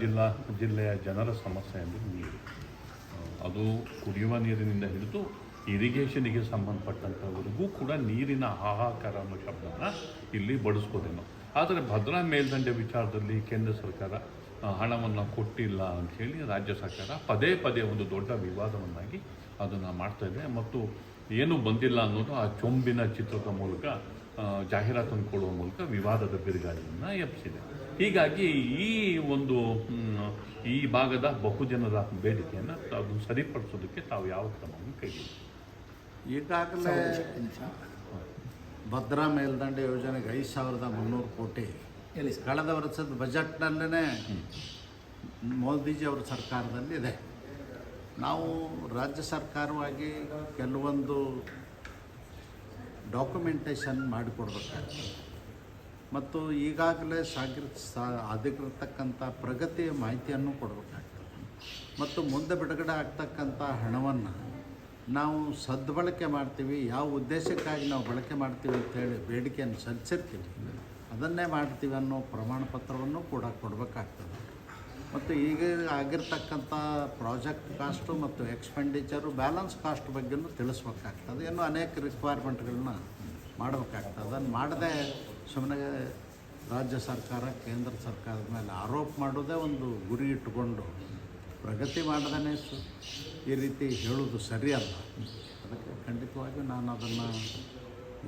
ಜಿಲ್ಲಾ, ಜಿಲ್ಲೆಯ ಜನರ ಸಮಸ್ಯೆ ಅಂದರೆ ನೀರು. ಅದು ಕುಡಿಯುವ ನೀರಿನಿಂದ ಹಿಡಿದು ಇರಿಗೇಷನಿಗೆ ಸಂಬಂಧಪಟ್ಟಂಥವರೆಗೂ ಕೂಡ ನೀರಿನ ಹಾಹಾಕಾರ ಅನ್ನೋ ಶಬ್ದನ ಇಲ್ಲಿ ಬಳಸ್ಬೋದೇನೋ ಆದರೆ ಭದ್ರಾ ಮೇಲ್ದಂಡೆ ವಿಚಾರದಲ್ಲಿ ಕೇಂದ್ರ ಸರ್ಕಾರ ಹಣವನ್ನು ಕೊಟ್ಟಿಲ್ಲ ಅಂಥೇಳಿ ರಾಜ್ಯ ಸರ್ಕಾರ ಪದೇ ಪದೇ ಒಂದು ದೊಡ್ಡ ವಿವಾದವನ್ನಾಗಿ ಅದನ್ನು ಮಾಡ್ತಾ ಇದೆ. ಮತ್ತು ಏನು ಬಂದಿಲ್ಲ ಅನ್ನೋದು ಆ ಚೊಂಬಿನ ಚಿತ್ರದ ಮೂಲಕ ಜಾಹೀರಾತನ್ನು ಕೊಡುವ ಮೂಲಕ ವಿವಾದದ ಬಿರುಗಾಳಿಯನ್ನು ಎಬ್ಬಿಸಿದೆ ಹೀಗಾಗಿ ಈ ಒಂದು ಈ ಭಾಗದ ಬಹುಜನರ ಬೇಡಿಕೆಯನ್ನು ಅದು ಸರಿಪಡಿಸೋದಕ್ಕೆ ತಾವು ಯಾವ ಕ್ರಮವನ್ನು ಕೈಗೊಂಡಿದ್ದೀರಿ ಈಗಾಗಲೇ ಭದ್ರಾ ಮೇಲ್ದಂಡೆ ಯೋಜನೆಗೆ ಐದು ಸಾವಿರದ ಮುನ್ನೂರು ಕೋಟಿ ಕಳೆದ ವರ್ಷದ ಬಜೆಟ್ನಲ್ಲೇ ಮೋದಿಜಿ ಅವರ ಸರ್ಕಾರದಲ್ಲಿ ಇದೆ. ನಾವು ರಾಜ್ಯ ಸರ್ಕಾರವಾಗಿ ಕೆಲವೊಂದು ಡಾಕ್ಯುಮೆಂಟೇಷನ್ ಮಾಡಿಕೊಡ್ಬೇಕಾಗ್ತದೆ. ಮತ್ತು ಈಗಾಗಲೇ ಸಾಗಿರ ಸಾ ಅಧಿಕೃತಕ್ಕಂಥ ಪ್ರಗತಿಯ ಮಾಹಿತಿಯನ್ನು ಕೊಡಬೇಕಾಗ್ತದೆ. ಮತ್ತು ಮುಂದೆ ಬಿಡುಗಡೆ ಆಗ್ತಕ್ಕಂಥ ಹಣವನ್ನು ನಾವು ಸದ್ಬಳಕೆ ಮಾಡ್ತೀವಿ, ಯಾವ ಉದ್ದೇಶಕ್ಕಾಗಿ ನಾವು ಬಳಕೆ ಮಾಡ್ತೀವಿ ಅಂತೇಳಿ ಬೇಡಿಕೆಯನ್ನು ಸಲ್ಲಿಸಿರ್ತೀವಿ. ಅದನ್ನೇ ಮಾಡ್ತೀವಿ ಅನ್ನೋ ಪ್ರಮಾಣ ಪತ್ರವನ್ನು ಕೂಡ ಕೊಡಬೇಕಾಗ್ತದೆ. ಮತ್ತು ಈಗ ಆಗಿರ್ತಕ್ಕಂಥ ಪ್ರಾಜೆಕ್ಟ್ ಕಾಸ್ಟು ಮತ್ತು ಎಕ್ಸ್ಪೆಂಡಿಚರು ಬ್ಯಾಲೆನ್ಸ್ ಕಾಸ್ಟ್ ಬಗ್ಗೆನೂ ತಿಳಿಸ್ಬೇಕಾಗ್ತದೆ. ಇನ್ನೂ ಅನೇಕ ರಿಕ್ವೈರ್ಮೆಂಟ್ಗಳನ್ನ ಮಾಡಬೇಕಾಗ್ತದೆ. ಅದನ್ನು ಮಾಡದೆ ಸುಮ್ಮನೆ ರಾಜ್ಯ ಸರ್ಕಾರ, ಕೇಂದ್ರ ಸರ್ಕಾರದ ಮೇಲೆ ಆರೋಪ ಮಾಡೋದೇ ಒಂದು ಗುರಿ ಇಟ್ಟುಕೊಂಡು ಪ್ರಗತಿ ಮಾಡದೇ ಈ ರೀತಿ ಹೇಳೋದು ಸರಿಯಲ್ಲ ಅದಕ್ಕೆ ಖಂಡಿತವಾಗಿ ನಾನು ಅದನ್ನು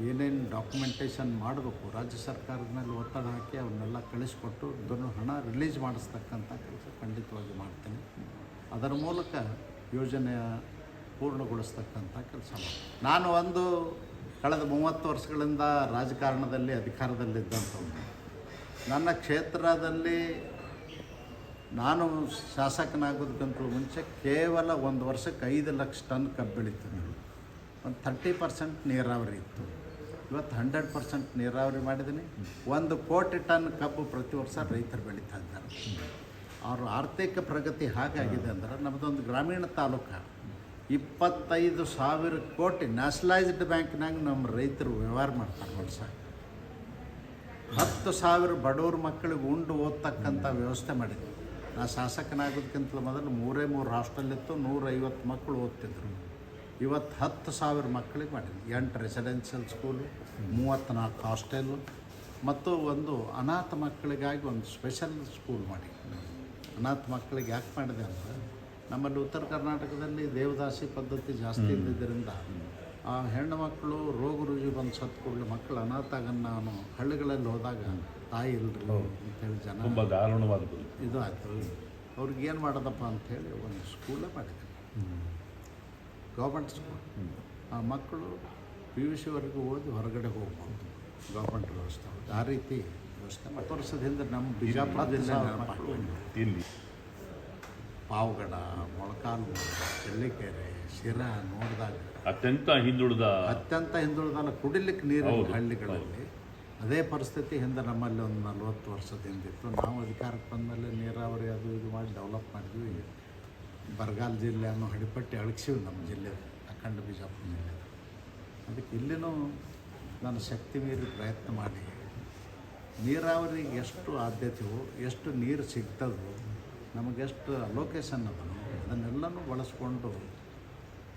ಏನೇನು ಡಾಕ್ಯುಮೆಂಟೇಷನ್ ಮಾಡಬೇಕು, ರಾಜ್ಯ ಸರ್ಕಾರದ ಮೇಲೆ ಒತ್ತಡ ಹಾಕಿ ಅವನ್ನೆಲ್ಲ ಕಳಿಸ್ಕೊಟ್ಟು ಅದನ್ನು ಹಣ ರಿಲೀಸ್ ಮಾಡಿಸ್ತಕ್ಕಂಥ ಕೆಲಸ ಖಂಡಿತವಾಗಿ ಮಾಡ್ತೀನಿ. ಅದರ ಮೂಲಕ ಯೋಜನೆಯ ಪೂರ್ಣಗೊಳಿಸ್ತಕ್ಕಂಥ ಕೆಲಸ ಮಾಡ್ತೇನೆ. ನಾನು ಒಂದು ಕಳೆದ ಮೂವತ್ತು ವರ್ಷಗಳಿಂದ ರಾಜಕಾರಣದಲ್ಲಿ ಅಧಿಕಾರದಲ್ಲಿದ್ದಂಥವ್ರು ನನ್ನ ಕ್ಷೇತ್ರದಲ್ಲಿ ನಾನು ಶಾಸಕನಾಗೋದಕ್ಕಿಂತಲೂ ಮುಂಚೆ ಕೇವಲ ಒಂದು ವರ್ಷಕ್ಕೆ ಐದು ಲಕ್ಷ ಟನ್ ಕಬ್ಬು ಬೆಳೀತೀನಿ ಒಂದು ಥರ್ಟಿ ಪರ್ಸೆಂಟ್ ನೀರಾವರಿ ಇತ್ತು. ಇವತ್ತು ಹಂಡ್ರೆಡ್ ಪರ್ಸೆಂಟ್ ನೀರಾವರಿ ಮಾಡಿದ್ದೀನಿ. ಒಂದು ಕೋಟಿ ಟನ್ ಕಬ್ಬು ಪ್ರತಿ ವರ್ಷ ರೈತರು ಬೆಳೀತಾ ಇದ್ದಾರೆ. ಅವ್ರ ಆರ್ಥಿಕ ಪ್ರಗತಿ ಹಾಗಾಗಿದೆ ಅಂದ್ರೆ ನಮ್ಮದೊಂದು ಗ್ರಾಮೀಣ ತಾಲೂಕು. ಇಪ್ಪತ್ತೈದು ಸಾವಿರ ಕೋಟಿ ನ್ಯಾಷನಲೈಸ್ಡ್ ಬ್ಯಾಂಕ್ನಾಗ ನಮ್ಮ ರೈತರು ವ್ಯವಹಾರ ಮಾಡ್ತಾರೆ ಸರ್. ಹತ್ತು ಸಾವಿರ ಬಡವ್ರ ಮಕ್ಕಳಿಗೆ ಉಂಡು ಓದ್ತಕ್ಕಂಥ ವ್ಯವಸ್ಥೆ ಮಾಡಿದ್ವಿ. ನಾ ಶಾಸಕನಾಗೋದಕ್ಕಿಂತ ಮೊದಲು ಮೂರೇ ಮೂರು ಹಾಸ್ಟೆಲಿತ್ತು ನೂರೈವತ್ತು ಮಕ್ಕಳು ಓದ್ತಿದ್ರು. ಇವತ್ತು ಹತ್ತು ಸಾವಿರ ಮಕ್ಕಳಿಗೆ ಮಾಡಿದ್ವಿ. ಎಂಟು ರೆಸಿಡೆನ್ಷಿಯಲ್ ಸ್ಕೂಲು, ಮೂವತ್ತ್ನಾಲ್ಕು ಹಾಸ್ಟೆಲು, ಮತ್ತು ಒಂದು ಅನಾಥ ಮಕ್ಕಳಿಗಾಗಿ ಒಂದು ಸ್ಪೆಷಲ್ ಸ್ಕೂಲ್ ಮಾಡಿ ಅನಾಥ ಮಕ್ಕಳಿಗೆ ಯಾಕೆ ಮಾಡಿದೆ ಅಂದರೆ ನಮ್ಮಲ್ಲಿ ಉತ್ತರ ಕರ್ನಾಟಕದಲ್ಲಿ ದೇವದಾಸಿ ಪದ್ಧತಿ ಜಾಸ್ತಿ ಇದ್ದಿದ್ದರಿಂದ ಆ ಹೆಣ್ಣು ಮಕ್ಕಳು ರೋಗ ರುಜಿ ಬಂದು ಸತ್ತು ಕೂಡಲೇ ಮಕ್ಕಳು ಅನಾಥ ಆಗನ್ನ ನಾನು ಹಳ್ಳಿಗಳಲ್ಲಿ ಹೋದಾಗ ತಾಯಿ ಇಲ್ರಿ ಅಂತೇಳಿ ಜನ ತುಂಬ ದಾರುಣವಾದದ್ದು. ಇದು ಆಯಿತು. ಅವ್ರಿಗೆ ಏನು ಮಾಡೋದಪ್ಪ ಅಂಥೇಳಿ ಒಂದು ಸ್ಕೂಲೇ ಮಾಡಿದೆ ಗೌರ್ಮೆಂಟ್ ಸ್ಕೂಲ್ ಆ ಮಕ್ಕಳು ಪಿ ಯು ಸಿವರೆಗೂ ಓದಿ ಹೊರಗಡೆ ಹೋಗ್ಬೋದು. ಗೌರ್ಮೆಂಟ್ ವ್ಯವಸ್ಥೆ. ಆ ರೀತಿ ವ್ಯವಸ್ಥೆ ಮತ್ತು ವರ್ಷದ ಹಿಂದೆ ನಮ್ಮ ಬಿಜಾಪುರದಿಂದ ಮಕ್ಕಳು. ಇಲ್ಲಿ. ಪಾವಗಡ ಮೊಳಕಾಲು ಚಳ್ಳಿಕೆರೆ ಶಿರ ನೋಡಿದಾಗ ಅತ್ಯಂತ ಹಿಂದುಳಿದ ಅತ್ಯಂತ ಹಿಂದುಳಿದಲ್ಲ ಕುಡಿಲಿಕ್ಕೆ ನೀರು ಹಳ್ಳಿಗಳಲ್ಲಿ ಅದೇ ಪರಿಸ್ಥಿತಿ ಹಿಂದೆ ನಮ್ಮಲ್ಲಿ ಒಂದು ನಲ್ವತ್ತು ವರ್ಷದಿಂದ ಇತ್ತು. ನಾವು ಅಧಿಕಾರಕ್ಕೆ ಬಂದಮೇಲೆ ನೀರಾವರಿ ಅದು ಇದು ಮಾಡಿ ಡೆವಲಪ್ ಮಾಡಿದ್ವಿ. ಬರಗಾಲ ಜಿಲ್ಲೆ ಅನ್ನೋ ಹಡಿಪಟ್ಟಿ ಅಳಗ್ಸಿವಿ ನಮ್ಮ ಜಿಲ್ಲೆ ಅಖಂಡ ಬಿಜಾಪುರ ಜಿಲ್ಲೆ. ಅದಕ್ಕೆ ಇಲ್ಲಿನೂ ನಾನು ಶಕ್ತಿ ಮೀರಿ ಪ್ರಯತ್ನ ಮಾಡಿ. ನೀರಾವರಿಗೆ ಎಷ್ಟು ಆದ್ಯತೆಯೋ ಎಷ್ಟು ನೀರು ಸಿಗ್ತದೋ ನಮಗೆಷ್ಟು ಅಲೋಕೇಶನ್ ಅದನ್ನು ಅದನ್ನೆಲ್ಲನೂ ಬಳಸ್ಕೊಂಡು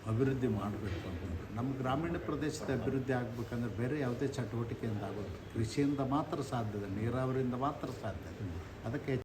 ಅಭಿವೃದ್ಧಿ ಮಾಡಬೇಕು ಅಂತಂದರೆ ನಮ್ಮ ಗ್ರಾಮೀಣ ಪ್ರದೇಶದ ಅಭಿವೃದ್ಧಿ ಆಗಬೇಕಂದ್ರೆ ಬೇರೆ ಯಾವುದೇ ಚಟುವಟಿಕೆಯಿಂದ ಆಗೋದು ಕೃಷಿಯಿಂದ ಮಾತ್ರ ಸಾಧ್ಯ ನೀರಾವರಿಯಿಂದ ಮಾತ್ರ ಸಾಧ್ಯ. ಅದಕ್ಕೆ